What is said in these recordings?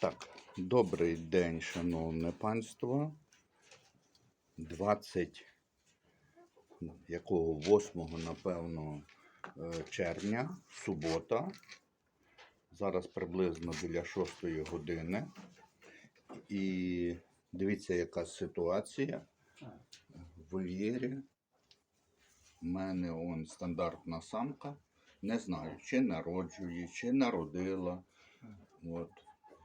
Так, добрий день, шановне панство. 20 якого 8, напевно, е, червня, субота. Зараз приблизно біля 6 години. І дивіться, яка ситуація в вольєрі. У мене он стандартна самка. Не знаю, чи народжує, чи народила. От.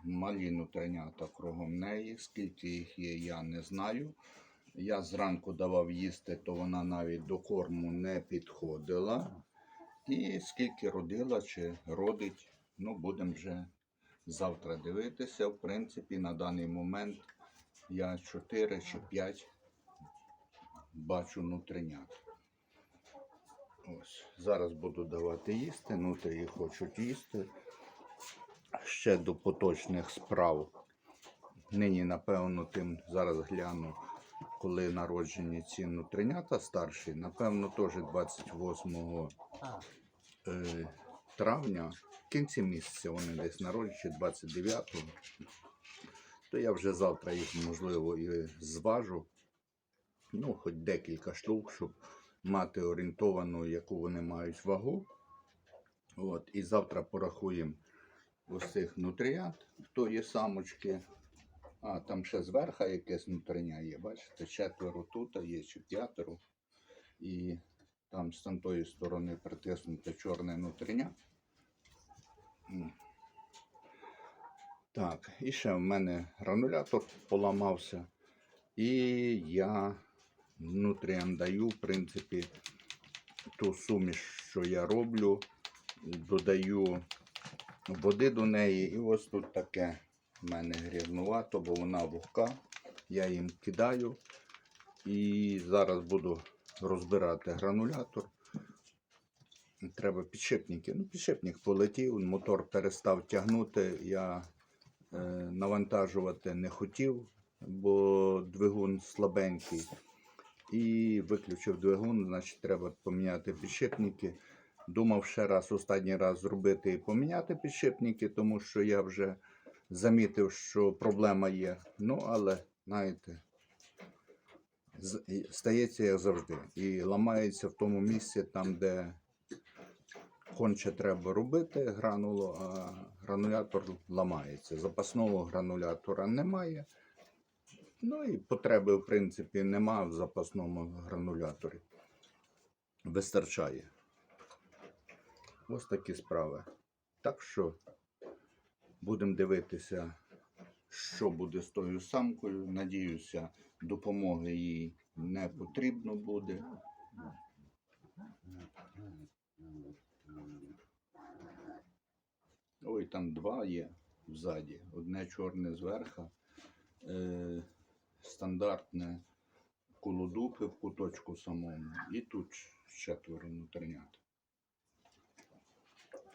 Малі нутринята кругом неї. Скільки їх є, я не знаю. Я зранку давав їсти, то вона навіть до корму не підходила. І скільки родила чи родить, ну будемо вже завтра дивитися. В принципі, на даний момент я 4 чи 5 бачу нутринят. Ось. Зараз буду давати їсти, нутрії хочуть їсти. Ще до поточних справ. Нині, напевно, тим зараз гляну, коли народжені ці нутринята старші, напевно, теж 28 е, травня, в кінці місяця вони десь народжені, 29-го. То я вже завтра їх, можливо, і зважу. Ну, хоч декілька штук, щоб мати орієнтовану, яку вони мають вагу. От, і завтра порахуємо ось цих нутріят, хто є самочки. А, там ще зверху якесь нутриня є, бачите, четверо тут є, чи п'ятеро. І там з тамтої сторони притиснуте чорне нутриня. Так, і ще в мене гранулятор поламався. І я нутріям даю, в принципі, ту суміш, що я роблю, додаю води до неї. І ось тут таке в мене грязнувато, бо вона вогка. Я їм кидаю. І зараз буду розбирати гранулятор. Треба підшипники. Ну, підшипник полетів, мотор перестав тягнути. Я е, навантажувати не хотів, бо двигун слабенький. І виключив двигун, значить треба поміняти підшипники. Думав ще раз, останній раз зробити і поміняти підшипники, тому що я вже замітив, що проблема є. Ну, але, знаєте, стається як завжди. І ламається в тому місці, там, де конче треба робити гранулу, а гранулятор ламається. Запасного гранулятора немає. Ну і потреби, в принципі, нема в запасному грануляторі. Вистачає. Ось такі справи. Так що будемо дивитися, що буде з тою самкою. Надіюся, допомоги їй не потрібно буде. Ой, там два є ззаді. Одне чорне зверху. Е, стандартне колодупи в куточку самому. І тут четверо внутрінят.